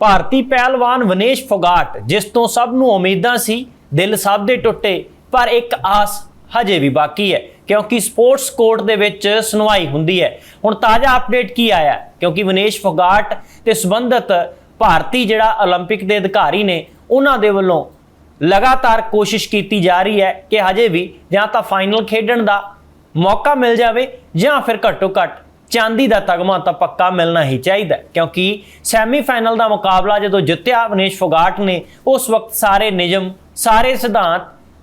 ਭਾਰਤੀ ਪਹਿਲਵਾਨ ਵਿਨੇਸ਼ ਫੋਗਾਟ ਜਿਸ ਤੋਂ ਸਭ ਨੂੰ ਉਮੀਦਾਂ ਸੀ ਦਿਲ ਸਭ ਦੇ ਟੁੱਟੇ ਪਰ ਇੱਕ ਆਸ ਹਜੇ ਵੀ ਬਾਕੀ ਹੈ ਕਿਉਂਕਿ ਸਪੋਰਟਸ ਕੋਰਟ ਦੇ ਵਿੱਚ ਸੁਣਵਾਈ ਹੁੰਦੀ ਹੈ ਹੁਣ ਤਾਜ਼ਾ ਅਪਡੇਟ ਕੀ ਆਇਆ ਹੈ? ਕਿਉਂਕਿ ਵਿਨੇਸ਼ ਫੋਗਾਟ ਤੇ ਸੰਬੰਧਿਤ ਭਾਰਤੀ ਜਿਹੜਾ 올림픽 ਦੇ ਅਧਿਕਾਰੀ ਨੇ ਉਹਨਾਂ ਦੇ ਵੱਲੋਂ ਲਗਾਤਾਰ ਕੋਸ਼ਿਸ਼ ਕੀਤੀ ਜਾ ਰਹੀ ਹੈ ਕਿ ਹਜੇ ਵੀ ਜਾਂ ਤਾਂ ਫਾਈਨਲ ਖੇਡਣ ਦਾ ਮੌਕਾ ਮਿਲ ਜਾਵੇ ਜਾਂ ਫਿਰ ਘੱਟੋ ਘੱਟ ਚਾਂਦੀ ਦਾ ਤਗਮਾ ਤਾਂ ਪੱਕਾ ਮਿਲਣਾ ਹੀ ਚਾਹੀਦਾ ਹੈ, ਕਿਉਂਕਿ ਸੈਮੀਫਾਈਨਲ ਦਾ ਮੁਕਾਬਲਾ ਜਦੋਂ ਜਿੱਤਿਆ ਵਿਨੇਸ਼ ਫੋਗਾਟ ਨੇ ਉਸ ਵਕਤ ਸਾਰੇ ਨਿਯਮ ਸਾਰੇ ਸਿਧਾਂਤ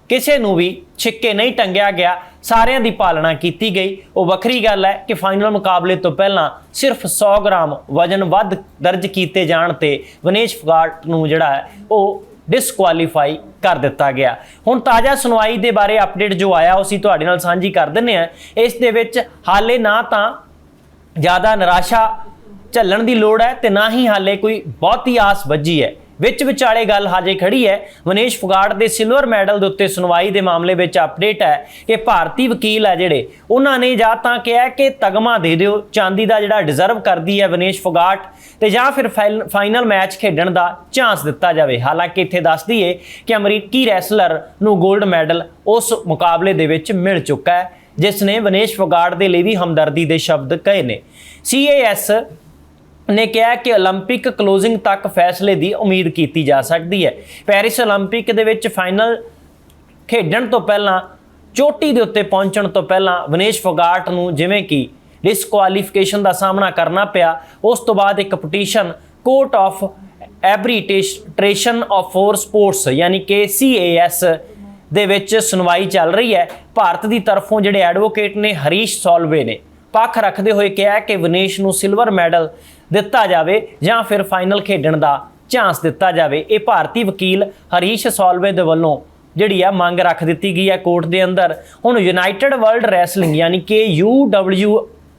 ਕਿਸੇ ਨੂੰ ਵੀ ਛਿੱਕੇ ਨਹੀਂ ਟੰਗਿਆ ਗਿਆ ਸਾਰਿਆਂ ਦੀ ਪਾਲਣਾ ਕੀਤੀ ਗਈ। ਉਹ ਵੱਖਰੀ ਗੱਲ ਹੈ ਕਿ ਫਾਈਨਲ ਮੁਕਾਬਲੇ ਤੋਂ ਪਹਿਲਾਂ ਸਿਰਫ 100 ਗ੍ਰਾਮ ਵਜਨ ਵੱਧ ਦਰਜ ਕੀਤੇ ਜਾਣ ਤੇ ਵਿਨੇਸ਼ ਫੋਗਾਟ ਨੂੰ ਜਿਹੜਾ ਹੈ ਉਹ ਡਿਸਕੁਆਲੀਫਾਈ ਕਰ ਦਿੱਤਾ ਗਿਆ। ਹੁਣ ਤਾਜ਼ਾ ਸੁਣਵਾਈ ਦੇ ਬਾਰੇ ਅਪਡੇਟ ਜੋ ਆਇਆ ਉਹ ਅਸੀਂ ਤੁਹਾਡੇ ਨਾਲ ਸਾਂਝੀ ਕਰ ਦਿੰਨੇ ਆ ਇਸ ਦੇ ਵਿੱਚ ਹਾਲੇ ਨਾ ਤਾਂ ਜ਼ਿਆਦਾ ਨਿਰਾਸ਼ਾ ਝੱਲਣ ਦੀ ਲੋੜ ਹੈ ਤੇ ਨਾ ਹੀ ਹਾਲੇ ਕੋਈ ਬਹੁਤੀ ਆਸ ਵੱਜੀ ਹੈ। ਵਿੱਚ ਵਿਚਾਲੇ ਗੱਲ ਹਾਜੇ ਖੜੀ ਹੈ। ਮਨੀਸ਼ ਫੁਗਾੜ ਦੇ ਸਿਲਵਰ ਮੈਡਲ ਦੇ ਉੱਤੇ ਸੁਣਵਾਈ ਦੇ ਮਾਮਲੇ ਵਿੱਚ ਅਪਡੇਟ ਹੈ ਕਿ ਭਾਰਤੀ ਵਕੀਲ ਹੈ ਜਿਹੜੇ, ਉਹਨਾਂ ਨੇ ਜਾਂ ਤਾਂ ਕਿਹਾ ਕਿ ਤਗਮਾ ਦੇ ਦਿਓ, ਚਾਂਦੀ ਦਾ ਜਿਹੜਾ ਡਿਜ਼ਰਵ ਕਰਦੀ ਹੈ ਵਿਨੇਸ਼ ਫੁਗਾਟ ਤੇ ਜਾਂ ਫਿਰ ਫਾਈਲ- ਫਾਈਨਲ ਮੈਚ ਖੇਡਣ ਦਾ ਚਾਂਸ ਦਿੱਤਾ ਜਾਵੇ। ਹਾਲਾਂਕਿ ਇੱਥੇ ਦੱਸ ਦਈਏ ਕਿ ਅਮਰੀਕੀ ਰੈਸਲਰ ਨੂੰ 골ਡ ਮੈਡਲ ਉਸ ਮੁਕਾਬਲੇ ਦੇ ਵਿੱਚ ਮਿਲ ਚੁੱਕਾ ਹੈ। ਜਿਸ ਨੇ ਵਿਨੇਸ਼ ਫੋਗਾਟ ਦੇ ਲਈ ਵੀ ਹਮਦਰਦੀ ਦੇ ਸ਼ਬਦ ਕਹੇ ਨੇ ਸੀਏਐਸ ਨੇ ਕਿਹਾ ਕਿ 올림픽 ਕਲੋਜ਼ਿੰਗ ਤੱਕ ਫੈਸਲੇ ਦੀ ਉਮੀਦ ਕੀਤੀ ਜਾ ਸਕਦੀ ਹੈ ਪੈਰਿਸ 올림픽 ਦੇ ਵਿੱਚ ਫਾਈਨਲ ਖੇਡਣ ਤੋਂ ਪਹਿਲਾਂ ਚੋਟੀ ਦੇ ਉੱਤੇ ਪਹੁੰਚਣ ਤੋਂ ਪਹਿਲਾਂ ਵਿਨੇਸ਼ ਫੋਗਾਟ ਨੂੰ ਜਿਵੇਂ ਕਿ ਡਿਸਕੁਆਲੀਫਿਕੇਸ਼ਨ ਦਾ ਸਾਹਮਣਾ ਕਰਨਾ ਪਿਆ ਉਸ ਤੋਂ ਬਾਅਦ ਇੱਕ petition court of arbitration of for sports ਯਾਨੀ ਕਿ CAS ਦੇ ਵਿੱਚ ਸੁਣਵਾਈ ਚੱਲ ਰਹੀ ਹੈ ਭਾਰਤ ਦੀ ਤਰਫੋਂ ਜਿਹੜੇ ਐਡਵੋਕੇਟ ਨੇ ਹਰੀਸ਼ ਸੋਲਵੇ ਨੇ ਪੱਖ ਰੱਖਦੇ ਹੋਏ ਕਿਹਾ ਕਿ ਵਿਨੇਸ਼ ਨੂੰ ਸਿਲਵਰ ਮੈਡਲ ਦਿੱਤਾ ਜਾਵੇ ਜਾਂ ਫਿਰ ਫਾਈਨਲ ਖੇਡਣ ਦਾ ਚਾਂਸ ਦਿੱਤਾ ਜਾਵੇ ਇਹ ਭਾਰਤੀ ਵਕੀਲ ਹਰੀਸ਼ ਸੋਲਵੇ ਦੇ ਵੱਲੋਂ ਜਿਹੜੀ ਆ ਮੰਗ ਰੱਖ ਦਿੱਤੀ ਗਈ ਹੈ ਕੋਰਟ ਦੇ ਅੰਦਰ ਹੁਣ ਯੂਨਾਈਟਿਡ ਵਰਲਡ ਰੈਸਲਿੰਗ ਯਾਨੀ ਕਿ UW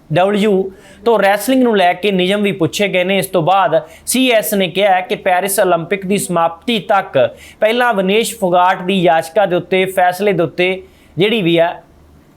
W ਤੋਂ ਰੈਸਲਿੰਗ ਨੂੰ ਲੈ ਕੇ ਨਿਯਮ ਵੀ ਪੁੱਛੇ ਗਏ ਨੇ ਇਸ ਤੋਂ ਬਾਅਦ CS ਨੇ ਕਿਹਾ ਹੈ ਕਿ ਪੈਰਿਸ 올림픽 ਦੀ ਸਮਾਪਤੀ ਤੱਕ ਪਹਿਲਾਂ ਵਿਨੇਸ਼ ਫੋਗਾਟ ਦੀ ਯਾਚਕਾ ਦੇ ਉੱਤੇ ਫੈਸਲੇ ਦੇ ਉੱਤੇ ਜਿਹੜੀ ਵੀ ਹੈ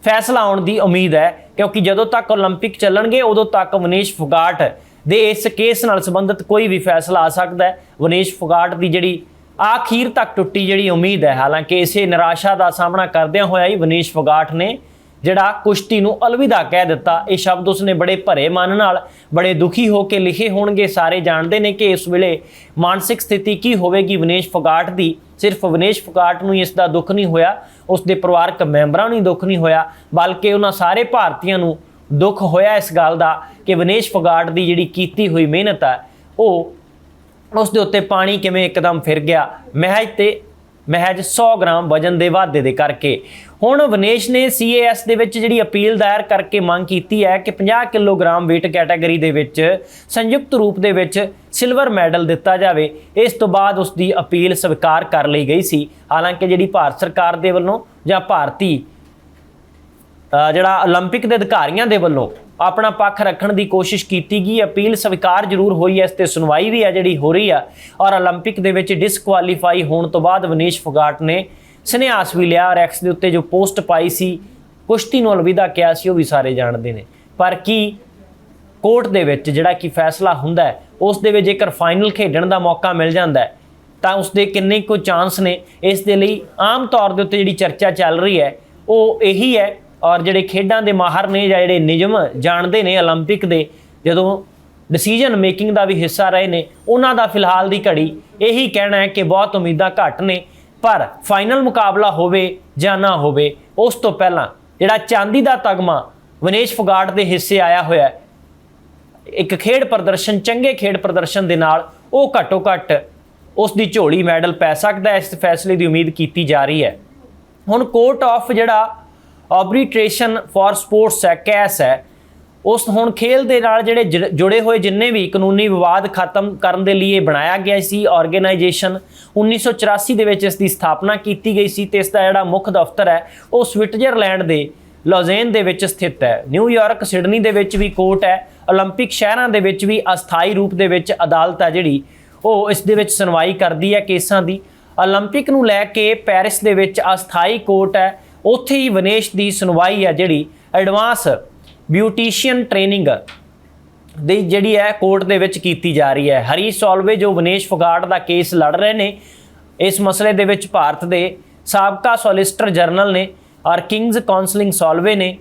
ਫੈਸਲਾ ਆਉਣ ਦੀ ਉਮੀਦ ਹੈ ਕਿਉਂਕਿ ਜਦੋਂ ਤੱਕ 올림픽 ਚੱਲਣਗੇ ਉਦੋਂ ਤੱਕ ਵਿਨੇਸ਼ ਫੋਗਾਟ ਦੇ ਇਸ ਕੇਸ ਨਾਲ ਸੰਬੰਧਿਤ ਕੋਈ ਵੀ ਫੈਸਲਾ ਆ ਸਕਦਾ ਹੈ ਵਿਨੇਸ਼ ਫੋਗਾਟ ਦੀ ਜਿਹੜੀ ਆਖੀਰ ਤੱਕ ਟੁੱਟੀ ਜਿਹੜੀ ਉਮੀਦ ਹੈ ਹਾਲਾਂਕਿ ਇਸੇ ਨਿਰਾਸ਼ਾ ਦਾ ਸਾਹਮਣਾ ਕਰਦਿਆਂ ਹੋਇਆ ਹੀ ਵਿਨੇਸ਼ ਫੋਗਾਟ ਨੇ ਜਿਹੜਾ ਕੁਸ਼ਤੀ ਨੂੰ ਅਲਵਿਦਾ ਕਹਿ ਦਿੱਤਾ। ਇਹ ਸ਼ਬਦ ਉਸਨੇ ਬੜੇ ਭਰੇ ਮਨ ਨਾਲ, ਬੜੇ ਦੁਖੀ ਹੋ ਕੇ ਲਿਖੇ ਹੋਣਗੇ। ਸਾਰੇ ਜਾਣਦੇ ਨੇ ਕਿ ਇਸ ਵੇਲੇ ਮਾਨਸਿਕ ਸਥਿਤੀ ਕੀ ਹੋਵੇਗੀ ਵਿਨੇਸ਼ ਫਗਾਟ ਦੀ। ਸਿਰਫ ਵਿਨੇਸ਼ ਫੋਗਾਟ ਨੂੰ ਹੀ ਇਸ ਦਾ ਦੁੱਖ ਨਹੀਂ ਹੋਇਆ। ਉਸ ਦੇ ਪਰਿਵਾਰਕ ਮੈਂਬਰਾਂ ਨੂੰ ਹੀ ਦੁੱਖ ਨਹੀਂ ਹੋਇਆ, ਬਲਕਿ ਉਹਨਾਂ ਸਾਰੇ ਭਾਰਤੀਆਂ ਨੂੰ ਦੁੱਖ ਹੋਇਆ ਇਸ ਗੱਲ ਦਾ ਕਿ ਵਿਨੇਸ਼ ਫੋਗਾਟ ਦੀ ਜਿਹੜੀ ਕੀਤੀ ਹੋਈ ਮਿਹਨਤ ਹੈ, ਉਹ ਉਸ ਦੇ ਉੱਤੇ ਪਾਣੀ ਕਿਵੇਂ ਇੱਕਦਮ ਫਿਰ ਗਿਆ। ਮਹਿਜ ਤੇ ਮਹਿਜ 100 ਗ੍ਰਾਮ ਵਜਨ ਦੇ ਵਾਧੇ ਦੇ ਕਰਕੇ ਹੁਣ ਵਿਨੇਸ਼ ਨੇ CAS ਦੇ ਵਿੱਚ ਜਿਹੜੀ ਅਪੀਲ ਦਾਇਰ ਕਰਕੇ ਮੰਗ ਕੀਤੀ ਹੈ ਕਿ 50 ਕਿਲੋਗ੍ਰਾਮ weight ਕੈਟਾਗਰੀ ਦੇ ਵਿੱਚ ਸੰਯੁਕਤ ਰੂਪ ਦੇ ਵਿੱਚ ਸਿਲਵਰ ਮੈਡਲ ਦਿੱਤਾ ਜਾਵੇ ਇਸ ਤੋਂ ਬਾਅਦ ਉਸ ਦੀ ਅਪੀਲ ਸਵੀਕਾਰ ਕਰ ਲਈ ਗਈ ਸੀ ਹਾਲਾਂਕਿ ਜਿਹੜੀ ਭਾਰਤ ਸਰਕਾਰ ਦੇ ਵੱਲੋਂ ਜਾਂ ਭਾਰਤੀ ਅ, ਜਿਹੜਾ 올림픽 ਦੇ ਅਧਿਕਾਰੀਆਂ ਦੇ ਵੱਲੋਂ ਆਪਣਾ ਪੱਖ ਰੱਖਣ ਦੀ ਕੋਸ਼ਿਸ਼ ਕੀਤੀ ਗਈ ਅਪੀਲ ਸਵੀਕਾਰ ਜ਼ਰੂਰ ਹੋਈ ਹੈ ਇਸ ਤੇ ਸੁਣਵਾਈ ਵੀ ਹੈ ਜਿਹੜੀ ਹੋ ਰਹੀ ਆ ਔਰ 올림픽 ਦੇ ਵਿੱਚ ਡਿਸਕੁਆਲੀਫਾਈ ਹੋਣ ਤੋਂ ਬਾਅਦ ਵਿਨੇਸ਼ ਫੋਗਾਟ ਨੇ ਸੰਨਿਆਸ ਵੀ ਲਿਆ ਔਰ ਐਕਸ ਦੇ ਉੱਤੇ ਜੋ ਪੋਸਟ ਪਾਈ ਸੀ ਕੁਸ਼ਤੀ ਨੂੰ ਅਲਵਿਦਾ ਕਿਹਾ ਸੀ ਉਹ ਵੀ ਸਾਰੇ ਜਾਣਦੇ ਨੇ ਪਰ ਕੀ ਕੋਰਟ ਦੇ ਵਿੱਚ ਜਿਹੜਾ ਕਿ ਫੈਸਲਾ ਹੁੰਦਾ ਹੈ ਉਸ ਦੇ ਵਿੱਚ ਜੇਕਰ ਫਾਈਨਲ ਖੇਡਣ ਦਾ ਮੌਕਾ ਮਿਲ ਜਾਂਦਾ ਹੈ ਤਾਂ ਉਸ ਦੇ ਕਿੰਨੇ ਕੁ ਚਾਂਸ ਨੇ ਇਸ ਦੇ ਲਈ ਆਮ ਤੌਰ ਦੇ ਉੱਤੇ ਜਿਹੜੀ ਚਰਚਾ ਚੱਲ ਰਹੀ ਹੈ ਉਹ ਇਹੀ ਹੈ ਔਰ ਜਿਹੜੇ ਖੇਡਾਂ ਦੇ ਮਾਹਰ ਨੇ ਜਾਂ ਜਿਹੜੇ ਨਿਯਮ ਜਾਣਦੇ ਨੇ 올림픽 ਦੇ ਜਦੋਂ ਡਿਸੀਜਨ ਮੇਕਿੰਗ ਦਾ ਵੀ ਹਿੱਸਾ ਰਹੇ ਨੇ ਉਹਨਾਂ ਦਾ ਫਿਲਹਾਲ ਦੀ ਘੜੀ ਇਹੀ ਕਹਿਣਾ ਹੈ ਕਿ ਬਹੁਤ ਉਮੀਦਾਂ ਘੱਟ ਨੇ ਪਰ ਫਾਈਨਲ ਮੁਕਾਬਲਾ ਹੋਵੇ ਜਾਂ ਨਾ ਹੋਵੇ ਉਸ ਤੋਂ ਪਹਿਲਾਂ ਜਿਹੜਾ ਚਾਂਦੀ ਦਾ ਤਗਮਾ ਵਿਨੇਸ਼ ਫੋਗਾਟ ਦੇ ਹਿੱਸੇ ਆਇਆ ਹੋਇਆ ਹੈ ਇੱਕ ਖੇਡ ਪ੍ਰਦਰਸ਼ਨ ਚੰਗੇ ਖੇਡ ਪ੍ਰਦਰਸ਼ਨ ਦੇ ਨਾਲ ਉਹ ਘੱਟੋ ਘੱਟ ਉਸ ਦੀ ਝੋਲੀ ਮੈਡਲ ਪੈ ਸਕਦਾ ਹੈ ਇਸ ਫੈਸਲੇ ਦੀ ਉਮੀਦ ਕੀਤੀ ਜਾ ਰਹੀ ਹੈ ਹੁਣ ਕੋਰਟ ਆਫ ਜਿਹੜਾ ਆਰਬਿਟ੍ਰੇਸ਼ਨ ਫਾਰ ਸਪੋਰਟਸ ਹੈ ਕੈਸ ਹੈ ਉਸ ਹੁਣ ਖੇਲ ਦੇ ਨਾਲ ਜਿਹੜੇ ਜੁੜ- ਜੁੜੇ ਹੋਏ ਜਿੰਨੇ ਵੀ ਕਾਨੂੰਨੀ ਵਿਵਾਦ ਖਤਮ ਕਰਨ ਦੇ ਲਈ ਇਹ ਬਣਾਇਆ ਗਿਆ ਸੀ ਆਰਗੇਨਾਈਜੇਸ਼ਨ 1984 ਦੇ ਵਿੱਚ ਇਸ ਦੀ ਸਥਾਪਨਾ ਕੀਤੀ ਗਈ ਸੀ ਤੇ ਇਸ ਦਾ ਜਿਹੜਾ ਮੁੱਖ ਦਫ਼ਤਰ ਹੈ ਉਹ ਸਵਿਟਜ਼ਰਲੈਂਡ ਦੇ ਲੌਜ਼ੇਨ ਦੇ ਵਿੱਚ ਸਥਿਤ ਹੈ ਨਿਊਯਾਰਕ ਸਿਡਨੀ ਦੇ ਵਿੱਚ ਵੀ ਕੋਰਟ ਹੈ 올림픽 ਸ਼ਹਿਰਾਂ ਦੇ ਵਿੱਚ ਵੀ ਅਸਥਾਈ ਰੂਪ ਦੇ ਵਿੱਚ ਅਦਾਲਤ ਹੈ ਜਿਹੜੀ ਉਹ ਇਸ ਦੇ ਵਿੱਚ ਸੁਣਵਾਈ ਕਰਦੀ ਹੈ ਕੇਸਾਂ ਦੀ 올림픽 ਨੂੰ ਲੈ ਕੇ ਪੈਰਿਸ ਦੇ ਵਿੱਚ ਅਸਥਾਈ ਕੋਰਟ ਹੈ ਉੱਥੇ ਹੀ ਵਿਨੇਸ਼ ਦੀ ਸੁਣਵਾਈ ਆ ਜਿਹੜੀ ਐਡਵਾਂਸ ਬਿਊਟੀਸ਼ੀਅਨ ਟ੍ਰੇਨਿੰਗ ਦੀ ਜਿਹੜੀ ਹੈ ਕੋਰਟ ਦੇ ਵਿੱਚ ਕੀਤੀ ਜਾ ਰਹੀ ਹੈ। ਹਰੀਸ਼ ਸੋਲਵੇ ਜੋ ਵਿਨੇਸ਼ ਫੁਗਾੜ ਦਾ ਕੇਸ ਲੜ ਰਹੇ ਨੇ, ਇਸ ਮਸਲੇ ਦੇ ਵਿੱਚ ਭਾਰਤ ਦੇ ਸਾਬਕਾ ਸੋਲਿਸਟਰ ਜਨਰਲ ਨੇ ਔਰ ਕਿੰਗਸ ਕਾਉਂਸਲਿੰਗ ਸੋਲਵੇ ਨੇ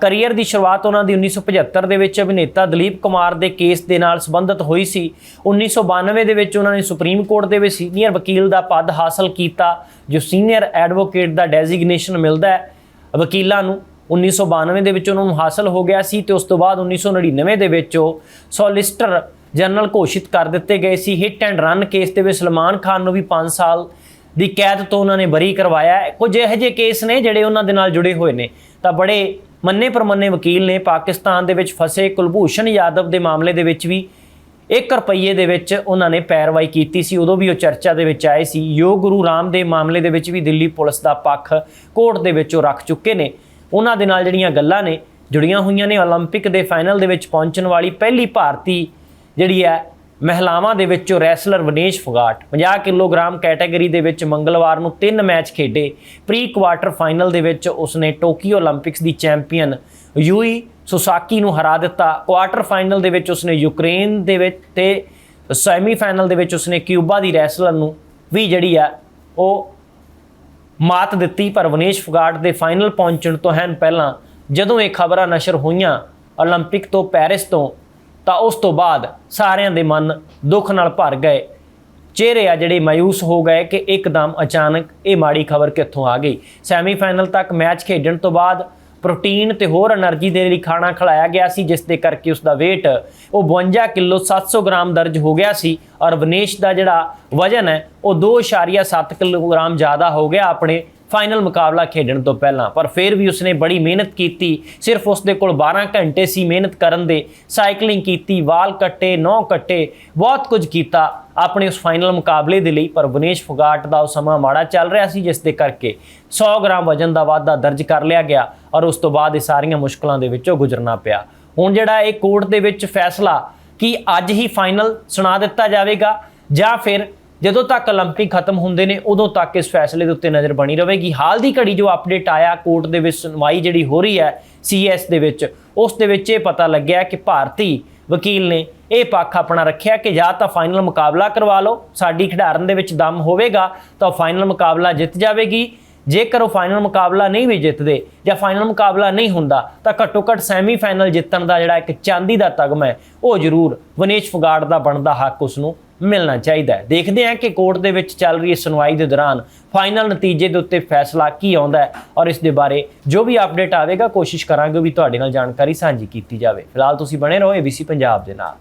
ਕਰੀਅਰ ਦੀ ਸ਼ੁਰੂਆਤ ਉਹਨਾਂ ਦੀ 1975 ਦੇ ਵਿੱਚ ਅਭਿਨੇਤਾ ਦਲੀਪ ਕੁਮਾਰ ਦੇ ਕੇਸ ਦੇ ਨਾਲ ਸੰਬੰਧਿਤ ਹੋਈ ਸੀ। 1992 ਦੇ ਵਿੱਚ ਉਹਨਾਂ ਨੇ ਸੁਪਰੀਮ ਕੋਰਟ ਦੇ ਵਿੱਚ ਸੀਨੀਅਰ ਵਕੀਲ ਦਾ ਪਦ ਹਾਸਲ ਕੀਤਾ, ਜੋ ਸੀਨੀਅਰ ਐਡਵੋਕੇਟ ਦਾ ਡੈਜ਼ਿਗਨੇਸ਼ਨ ਮਿਲਦਾ ਹੈ ਵਕੀਲਾਂ ਨੂੰ। 1992 ਦੇ ਵਿੱਚ ਉਹਨਾਂ ਨੂੰ ਹਾਸਲ ਹੋ ਗਿਆ ਸੀ ਤੇ ਉਸ ਤੋਂ ਬਾਅਦ 1999 ਦੇ ਵਿੱਚ ਉਹ ਸੋਲਿਸਟਰ ਜਨਰਲ ਘੋਸ਼ਿਤ ਕਰ ਦਿੱਤੇ ਗਏ ਸੀ। ਹਿੱਟ ਐਂਡ ਰਨ ਕੇਸ ਦੇ ਵਿੱਚ ਸਲਮਾਨ ਖਾਨ ਨੂੰ ਵੀ 5 ਸਾਲ ਦੀ ਕੈਦ ਤੋਂ ਉਹਨਾਂ ਨੇ ਬਰੀ ਕਰਵਾਇਆ ਕੁਝ ਇਹੋ ਜਿਹੇ ਕੇਸ ਨੇ ਜਿਹੜੇ ਉਹਨਾਂ ਦੇ ਨਾਲ ਜੁੜੇ ਹੋਏ ਨੇ। ਤਾਂ ਬੜੇ ਮੰਨੇ ਪ੍ਰਮੰਨੇ ਵਕੀਲ ਨੇ ਪਾਕਿਸਤਾਨ ਦੇ ਵਿੱਚ ਫਸੇ ਕੁਲਭੂਸ਼ਣ ਯਾਦਵ ਦੇ ਮਾਮਲੇ ਦੇ ਵਿੱਚ ਵੀ 1 ਰੁਪਈਏ ਦੇ ਵਿੱਚ ਉਹਨਾਂ ਨੇ ਪੈਰਵਾਈ ਕੀਤੀ ਸੀ ਉਦੋਂ ਵੀ ਉਹ ਚਰਚਾ ਦੇ ਵਿੱਚ ਆਏ ਸੀ ਯੋਗ ਗੁਰੂ ਰਾਮ ਦੇ ਮਾਮਲੇ ਦੇ ਵਿੱਚ ਵੀ ਦਿੱਲੀ ਪੁਲਿਸ ਦਾ ਪੱਖ ਕੋਰਟ ਦੇ ਵਿੱਚ ਉਹ ਰੱਖ ਚੁੱਕੇ ਨੇ ਉਹਨਾਂ ਦੇ ਨਾਲ ਜਿਹੜੀਆਂ ਗੱਲਾਂ ਨੇ ਜੁੜੀਆਂ ਹੋਈਆਂ ਨੇ 올림픽 ਦੇ ਫਾਈਨਲ ਦੇ ਵਿੱਚ ਪਹੁੰਚਣ ਵਾਲੀ ਪਹਿਲੀ ਭਾਰਤੀ ਜਿਹੜੀ ਹੈ ਮਹਿਲਾਵਾਂ ਦੇ ਵਿੱਚੋਂ wrestler Vinesh Phogat. 50 kilogram category ਦੇ ਵਿੱਚ ਮੰਗਲਵਾਰ ਨੂੰ ਤਿੰਨ ਮੈਚ ਖੇਡੇ। ਪ੍ਰੀ ਕੁਆਟਰ ਫਾਈਨਲ ਦੇ ਵਿੱਚ ਉਸਨੇ ਟੋਕੀਓ 올림픽ਸ ਦੀ ਚੈਂਪੀਅਨ ਯੂਈ ਸੁਸਾਕੀ ਨੂੰ ਹਰਾ ਦਿੱਤਾ। ਕੁਆਟਰ ਫਾਈਨਲ ਦੇ ਵਿੱਚ ਉਸਨੇ ਯੂਕਰੇਨ ਦੇ ਵਿੱਚ ਤੇ ਸੈਮੀਫਾਈਨਲ ਦੇ ਵਿੱਚ ਉਸਨੇ ਕਿਊਬਾ ਦੀ ਰੈਸਲਰ ਨੂੰ ਵੀ ਜਿਹੜੀ ਆ, ਉਹ ਮਾਤ ਦਿੱਤੀ। ਪਰ ਵਨੇਸ਼ ਫਗਾਟ ਦੇ ਫਾਈਨਲ ਪਹੁੰਚਣ ਤੋਂ ਹਨ ਪਹਿਲਾਂ ਜਦੋਂ ਇਹ ਖਬਰਾਂ ਨਸ਼ਰ ਹੋਈਆਂ 올림픽 ਤੋਂ ਪੈਰਿਸ ਤੋਂ ਤਾਂ ਉਸ ਤੋਂ ਬਾਅਦ ਸਾਰਿਆਂ ਦੇ ਮਨ ਦੁੱਖ ਨਾਲ ਭਰ ਗਏ। ਚਿਹਰੇ ਆ ਜਿਹੜੇ ਮਾਇੂਸ ਹੋ ਗਏ ਕਿ ਇੱਕਦਮ ਅਚਾਨਕ ਇਹ ਮਾੜੀ ਖਬਰ ਕਿੱਥੋਂ ਆ ਗਈ। ਸੈਮੀਫਾਈਨਲ ਤੱਕ ਮੈਚ ਖੇਡਣ ਤੋਂ ਬਾਅਦ ਪ੍ਰੋਟੀਨ ਤੇ ਹੋਰ એનર્ਜੀ ਦੇ ਲਈ ਖਾਣਾ ਖਿਲਾਇਆ ਗਿਆ ਸੀ, ਜਿਸ ਦੇ ਕਰਕੇ ਉਸ ਦਾ weight ਉਹ 52 ਕਿਲੋ 700 ਗ੍ਰਾਮ ਦਰਜ ਹੋ ਗਿਆ ਸੀ ਔਰ ਵਿਨੇਸ਼ ਦਾ ਜਿਹੜਾ ਵਜਨ ਹੈ, ਉਹ 2.7 ਕਿਲੋਗ੍ਰਾਮ ਜ਼ਿਆਦਾ ਹੋ ਗਿਆ। ਆਪਣੇ ਫਾਈਨਲ ਮੁਕਾਬਲਾ ਖੇਡਣ ਤੋਂ ਪਹਿਲਾਂ, ਪਰ ਫਿਰ ਵੀ ਉਸਨੇ ਬੜੀ ਮਿਹਨਤ ਕੀਤੀ। ਸਿਰਫ ਉਸਦੇ ਕੋਲ 12 ਘੰਟੇ ਸੀ ਮਿਹਨਤ ਕਰਨ ਦੇ। ਸਾਈਕਲਿੰਗ ਕੀਤੀ, ਵਾਲ ਕੱਟੇ ਨੌ ਕੱਟੇ, ਬਹੁਤ ਕੁਝ ਕੀਤਾ ਆਪਣੇ ਉਸ ਫਾਈਨਲ ਮੁਕਾਬਲੇ ਦੇ ਲਈ। ਪਰ ਵਿਨੇਸ਼ ਫੁਗਾਟ ਦਾ ਉਹ ਸਮਾਂ ਮਾੜਾ ਚੱਲ ਰਿਹਾ ਸੀ, ਜਿਸ ਦੇ ਕਰਕੇ 100 ਗ੍ਰਾਮ ਵਜਨ ਦਾ ਵਾਧਾ ਦਰਜ ਕਰ ਲਿਆ ਗਿਆ ਔਰ ਉਸ ਤੋਂ ਬਾਅਦ ਇਹ ਸਾਰੀਆਂ ਮੁਸ਼ਕਲਾਂ ਦੇ ਵਿੱਚੋਂ ਗੁਜ਼ਰਨਾ ਪਿਆ। ਹੁਣ ਜਿਹੜਾ ਇਹ ਕੋਰਟ ਦੇ ਵਿੱਚ ਫੈਸਲਾ ਕਿ ਅੱਜ ਹੀ ਫਾਈਨਲ ਸੁਣਾ ਦਿੱਤਾ ਜਾਵੇਗਾ ਜਾਂ ਫਿਰ ਜਦੋਂ ਤੱਕ 올림픽 ਖਤਮ ਹੁੰਦੇ ਨੇ ਉਦੋਂ ਤੱਕ ਇਸ ਫੈਸਲੇ ਦੇ ਉੱਤੇ ਨਜ਼ਰ ਬਣੀ ਰਹੇਗੀ ਹਾਲ ਦੀ ਘੜੀ ਜੋ ਅਪਡੇਟ ਆਇਆ ਕੋਰਟ ਦੇ ਵਿੱਚ ਸੁਣਵਾਈ ਜਿਹੜੀ ਹੋ ਰਹੀ ਹੈ ਸੀਐਸ ਦੇ ਵਿੱਚ ਉਸ ਦੇ ਵਿੱਚ ਇਹ ਪਤਾ ਲੱਗਿਆ ਕਿ ਭਾਰਤੀ ਵਕੀਲ ਨੇ ਇਹ ਪੱਖ ਆਪਣਾ ਰੱਖਿਆ ਕਿ ਜਾਂ ਤਾਂ ਫਾਈਨਲ ਮੁਕਾਬਲਾ ਕਰਵਾ ਲਓ ਸਾਡੀ ਖਿਡਾਰਨ ਦੇ ਵਿੱਚ ਦਮ ਹੋਵੇਗਾ ਤਾਂ ਫਾਈਨਲ ਮੁਕਾਬਲਾ ਜਿੱਤ ਜਾਵੇਗੀ ਜੇਕਰ ਉਹ ਫਾਈਨਲ ਮੁਕਾਬਲਾ ਨਹੀਂ ਵੀ ਜਿੱਤਦੇ ਜਾਂ ਫਾਈਨਲ ਮੁਕਾਬਲਾ ਨਹੀਂ ਹੁੰਦਾ ਤਾਂ ਘੱਟੋ ਘੱਟ ਸੈਮੀ ਫਾਈਨਲ ਜਿੱਤਣ ਦਾ ਜਿਹੜਾ ਇੱਕ ਚਾਂਦੀ ਦਾ ਤਗਮਾ ਹੈ ਉਹ ਜ਼ਰੂਰ ਵਿਨੇਸ਼ ਫੋਗਾਟ ਦਾ ਬਣਦਾ ਹੱਕ ਉਸ ਨੂੰ ਮਿਲਣਾ ਚਾਹੀਦਾ ਹੈ। ਦੇਖਦੇ ਹਾਂ ਕਿ ਕੋਰਟ ਦੇ ਵਿੱਚ ਚੱਲ ਰਹੀ ਸੁਣਵਾਈ ਦੇ ਦੌਰਾਨ ਫਾਈਨਲ ਨਤੀਜੇ ਦੇ ਉੱਤੇ ਫੈਸਲਾ ਕੀ ਆਉਂਦਾ ਹੈ ਔਰ ਇਸ ਦੇ ਬਾਰੇ ਜੋ ਵੀ ਅਪਡੇਟ ਆਵੇਗਾ, ਕੋਸ਼ਿਸ਼ ਕਰਾਂਗੇ ਵੀ ਤੁਹਾਡੇ ਨਾਲ ਜਾਣਕਾਰੀ ਸਾਂਝੀ ਕੀਤੀ ਜਾਵੇ। ਫਿਲਹਾਲ ਤੁਸੀਂ ਬਣੇ ਰਹੋ ABC ਪੰਜਾਬ ਦੇ ਨਾਲ।